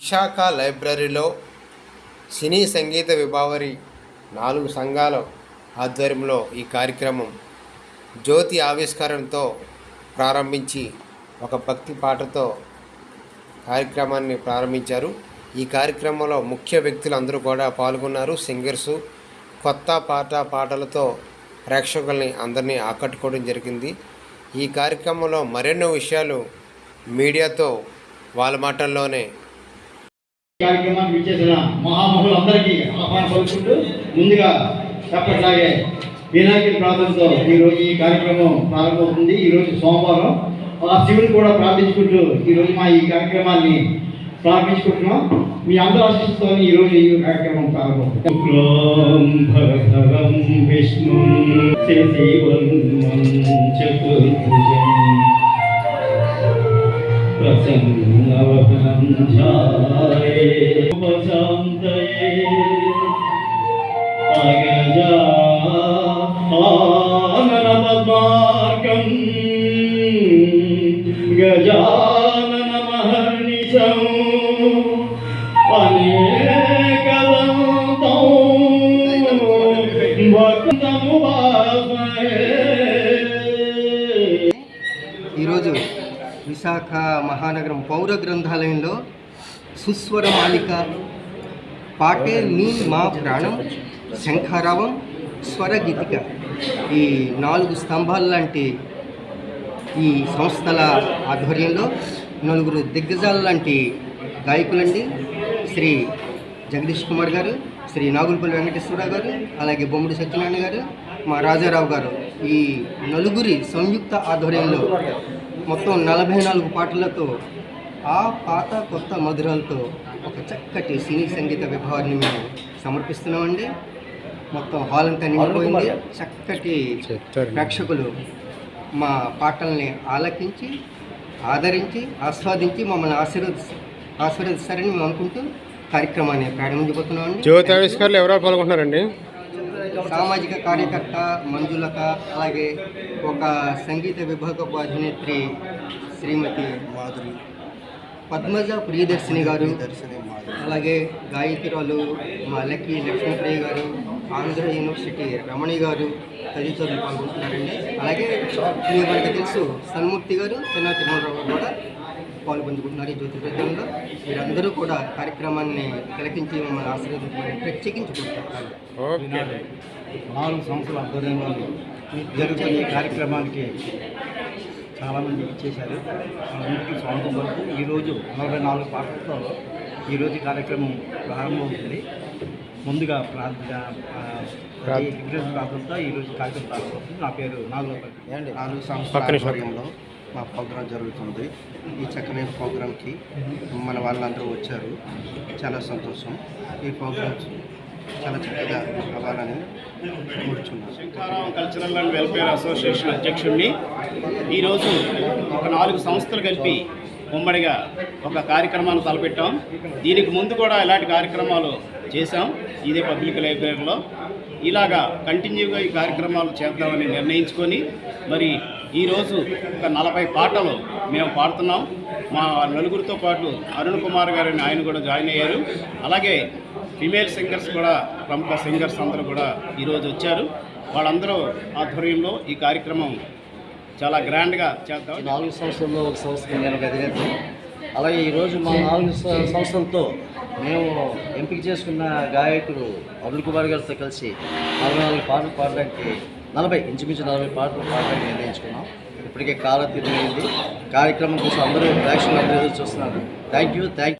విశాఖ లైబ్రరీలో సినీ సంగీత విభావరి నాలుగు సంఘాల ఆధ్వర్యంలో ఈ కార్యక్రమం జ్యోతి ఆవిష్కరణతో ప్రారంభించి ఒక భక్తి పాటతో కార్యక్రమాన్ని ప్రారంభించారు. ఈ కార్యక్రమంలో ముఖ్య వ్యక్తులు అందరూ కూడా పాల్గొన్నారు. సింగర్సు కొత్త పాట పాటలతో ప్రేక్షకుల్ని అందరినీ ఆకట్టుకోవడం జరిగింది. ఈ కార్యక్రమంలో మరెన్నో విషయాలు మీడియాతో వాళ్ళ మాటల్లోనే కార్యక్రమానికి విచ్చేసిన మహామహులందరికీ ఆహ్వానం పలుకుంటూ ముందుగా చెప్పట్లాగే వినాయకుడి ప్రార్థనతో ఈరోజు ఈ కార్యక్రమం ప్రారంభమవుతుంది. ఈరోజు సోమవారం. ఆ శివుని కూడా ప్రార్థించుకుంటూ ఈరోజు మా ఈ కార్యక్రమాన్ని ప్రారంభించుకుంటున్నాం. మీ అందరూ ఆశిస్తూ ఈరోజు ఈ కార్యక్రమం ప్రారంభం విష్ణు ప్రసన్నవదనం ధ్యాయే ఉపశాంతయే అగజా ఆనన పద్మార్గం గజానన ఈరోజు విశాఖ మహానగరం పౌర గ్రంథాలయంలో సుస్వరమాలిక పాటే నీ మా ప్రాణం శంఖారావం స్వరగీతిక. ఈ నాలుగు స్తంభాలు లాంటి ఈ సంస్థల ఆధ్వర్యంలో నలుగురు దిగ్గజాల లాంటి గాయకులండి శ్రీ జగదీష్ కుమార్ గారు శ్రీ నాగులపల్లి వెంకటేశ్వరరావు గారు అలాగే బొమ్మడి సత్యనారాయణ గారు మా రాజారావు గారు. ఈ నలుగురి సంయుక్త ఆధ్వర్యంలో మొత్తం నలభై నాలుగు పాటలతో ఆ పాత కొత్త మధురాలతో ఒక చక్కటి సినీ సంగీత విభాగాన్ని మేము సమర్పిస్తున్నామండి. మొత్తం హాల్ అంతా నిండిపోయింది. చక్కటి ప్రేక్షకులు మా పాటల్ని ఆలకించి ఆదరించి ఆస్వాదించి మమ్మల్ని ఆశీర్వది ఆశీర్వదిస్తారని మేము అనుకుంటూ కార్యక్రమాన్ని ప్రారంభించబోతున్నామండి. జ్యోతి ఆవిష్కరణలు ఎవరో పాల్గొంటున్నారండి? సామాజిక కార్యకర్త మంజులత అలాగే ఒక సంగీత విభాగపు అధినేత్రి శ్రీమతి మాధురి. పద్మజ ప్రియదర్శిని గారు అలాగే గాయకురాలు మా లక్కీ లక్ష్మీప్రియ గారు ఆంధ్ర యూనివర్సిటీ రమణి గారు తదితరులు పాల్గొంటున్నారండి. అలాగే మీ మనకి తెలుసు సన్మూర్తి గారు చిన్న తిరుమలరావు గారు కూడా పాల్గొంటున్నారు ఈ జ్యోతి ప్రజల్లో మీరందరూ కూడా కార్యక్రమాన్ని తిలకించి మమ్మల్ని ఆశీర్వదించమని ప్రత్యేకించుకుంటున్నారు. ఓకే. నాలుగు సంవత్సరాల ఆధ్వర్యంలో జరుగుతున్న ఈ కార్యక్రమానికి చాలామంది ఇచ్చేశారు. వాళ్ళందరికీ స్వాగతం వరకు ఈరోజు నలభై నాలుగు పాటలతో ఈరోజు కార్యక్రమం ప్రారంభమవుతుంది. ముందుగా ప్రార్థన ప్రార్థనతో ఈరోజు కార్యక్రమం ప్రారంభమవుతుంది. నా పేరు నాలుగు సంవత్సరాల. ఆధ్వర్యంలో మా ప్రోగ్రాం జరుగుతుంది. ఈ చక్కని ప్రోగ్రాంకి మన వాళ్ళందరూ వచ్చారు. చాలా సంతోషం. ఈ ప్రోగ్రామ్ చాలా చక్కగా అవ్వాలని కోరుచున్నాను. కల్చరల్ అండ్ వెల్ఫేర్ అసోసియేషన్ అధ్యక్షుడిని ఈరోజు ఒక నాలుగు సంస్థలు కలిపి ఉమ్మడిగా ఒక కార్యక్రమాన్ని తలపెట్టాం. దీనికి ముందు కూడా ఇలాంటి కార్యక్రమాలు చేశాం. ఇదే పబ్లిక్ లైబ్రరీలో. ఇలాగా కంటిన్యూగా ఈ కార్యక్రమాలు చేద్దామని నిర్ణయించుకొని మరి ఈరోజు ఒక నలభై పాటలు మేము పాడుతున్నాం. మా నలుగురితో పాటు అరుణ్ కుమార్ గారిని ఆయన కూడా జాయిన్ అయ్యారు. అలాగే ఫిమేల్ సింగర్స్ కూడా ప్రముఖ సింగర్స్ అందరూ కూడా ఈరోజు వచ్చారు. వాళ్ళందరూ ఆధ్వర్యంలో ఈ కార్యక్రమం చాలా గ్రాండ్గా చేద్దాం. నాలుగు సంవత్సరంలో ఒక సంవత్సరం నేను గదిగేస్తాను అలాగే ఈరోజు మా నాలుగు సంవత్సరంతో మేము ఎంపిక చేసుకున్న గాయకుడు అరుణ్ కుమార్ గారితో కలిసి నలభై నాలుగు పాటలు పాడడానికి నలభై ఇంచుమించు నలభై పాటలు పాడడానికి నిర్ణయించుకున్నాం. ఇప్పటికే కాలం తిరిగింది కార్యక్రమం కోసం అందరూ ప్రేక్షకులు అందరూ చూస్తున్నారు. Thank you thank